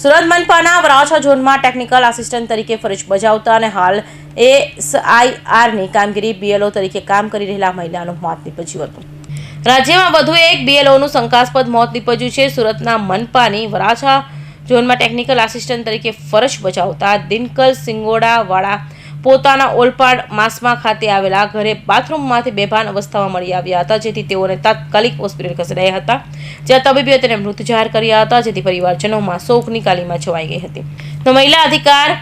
સુરત મનપાના વરાછા ઝોનમાં technical assistant તરીકે ફરજ બજાવતા અને હાલ એસઆઈઆરની કામગીરી બીએલઓ તરીકે કામ કરી રહેલા મહિલાનું મોત નીપજ્યું હતું. રાજ્યમાં વધુ એક બીએલઓનું શંકાસ્પદ મોત નીપજ્યું છે. સુરતના મનપાની વરાછા ઝોનમાં ટેકનિકલ આસિસ્ટન્ટ તરીકે ફરજ બજાવતા દિનકર સિંગોડાવાળા પોતાના ઓલપાડ માસમા ખાતે આવેલા ઘરે બાથરૂમમાંથી બેભાન અવસ્થામાં મળી આવ્યા હતા, જેથી તેઓને તાત્કાલિક હોસ્પિટલ ખસેડાયા હતા. જ્યાં તબીબીએ તેને મૃત જાહેર કર્યા હતા, જેથી પરિવારજનોમાં શોકની કાલીમાં છવાઈ ગઈ હતી. તો મહિલા અધિકાર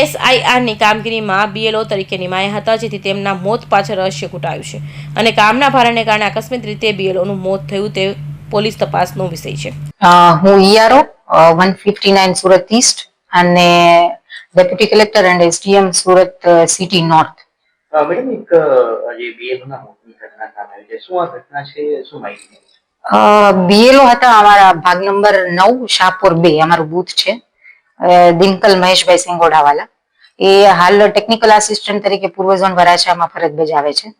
એસઆઈઆરની કામગીરીમાં બીએલઓ તરીકે નિમાયા હતા, જેથી તેમના મોત પાછળ રહસ્ય ઘૂંટાયું છે. અને કામના ભારણને કારણે આકસ્મિક રીતે બીએલઓનું મોત થયું તે પોલીસ તપાસનો વિષય છે. હું ERO one fifty nine Surat east અને deputy collector and SDM Surat city north madam એક જે બીએલઓ મોતની ઘટના સામે આવી છે. શું આ ઘટના છે? શું માહિતી બીએલઓ હતા અમારા ભાગ નંબર નવ શાહપુર બે અમારું બૂથ છે. દિનકલ મહેશભાઈ સિંગોડાવાલા. એ હાલ ટેકનિકલ આસિસ્ટન્ટ તરીકે પૂર્વ ઝોન વરાછામાં ફરજ બજાવે છે.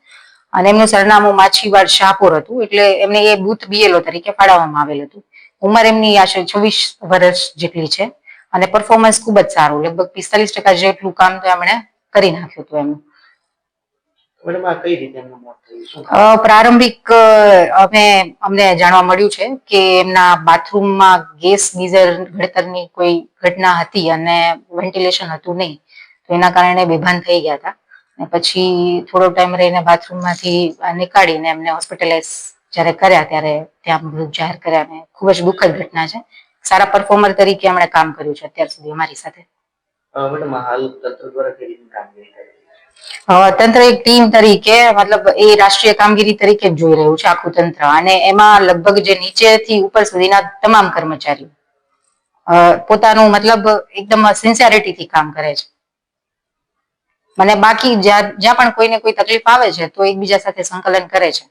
અને એમનું સરનામું માછીવાડ શાહપુર હતું. એટલે એમને એ બૂથ બીએલઓ તરીકે ફાળવવામાં આવેલ હતું. ઉંમર એમની આશરે છવ્વીસ વર્ષ જેટલી છે. અને પરફોર્મન્સ ખૂબ જ સારું. લગભગ પિસ્તાલીસ ટકા જેટલું કામ તો એમણે કરી નાખ્યું હતું એમનું. પ્રારંભિક અમે અમને જાણવા મળ્યું છે કે એમના બાથરૂમમાં ગેસ ગીઝર ઘડતરની કોઈ ઘટના હતી અને વેન્ટિલેશન હતું નહીં. તો એના કારણે બેભાન થઈ ગયા હતા. અને પછી થોડો ટાઈમ રહીને બાથરૂમમાંથી નીકાળીને એમને હોસ્પિટલાઇઝ જ્યારે કર્યા ત્યારે ત્યાં મૃત જાહેર કર્યા અને ખૂબ જ દુઃખદ ઘટના છે. સારા પરફોર્મર તરીકે એમણે કામ કર્યું છે અત્યાર સુધી અમારી સાથે. મેડમ હાલ તંત્ર દ્વારા કઈ રીતની કામગીરી કરી રહી છે? અ, તંત્ર એક ટીમ તરીકે મતલબ એ રાષ્ટ્રીય કામગીરી તરીકે જ જોઈ રહ્યું છે આખું તંત્ર. અને એમાં લગભગ જે નીચેથી ઉપર સુધીના તમામ કર્મચારીઓ પોતાનું મતલબ એકદમ સિન્સિયરિટીથી કામ કરે છે. અને બાકી જ્યાં જ્યાં પણ કોઈને કોઈ તકલીફ આવે છે તો એકબીજા સાથે સંકલન કરે છે.